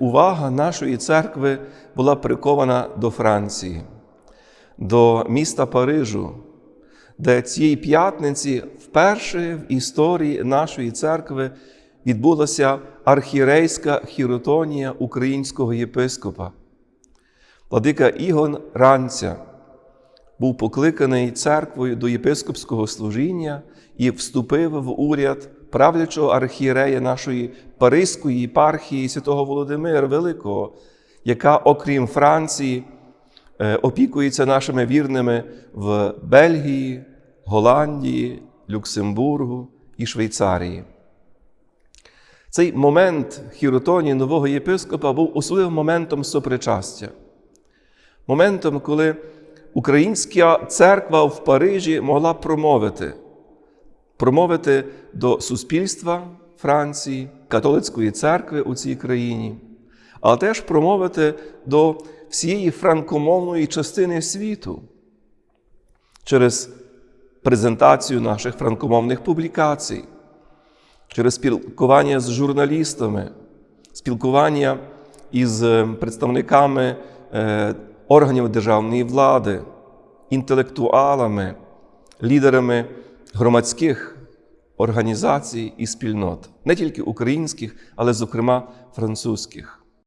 Увага нашої церкви була прикована до Франції, до міста Парижу, де цієї п'ятниці вперше в історії нашої церкви відбулася архірейська хіротонія українського єпископа. Владика Ігон Ранця був покликаний церквою до єпископського служіння і вступив в уряд правлячого архієрея нашої Паризької єпархії святого Володимира Великого, яка, окрім Франції, е, опікується нашими вірними в Бельгії, Голландії, Люксембургу і Швейцарії. Цей момент хіротонії нового єпископа був особливим моментом сопричастя, моментом, коли українська церква в Парижі могла промовити, промовити до суспільства Франції, католицької церкви у цій країні, але теж промовити до всієї франкомовної частини світу через презентацію наших франкомовних публікацій, через спілкування з журналістами, спілкування із е, представниками е, органів державної влади, інтелектуалами, лідерами громадських організацій і спільнот, не тільки українських, але, зокрема, французьких.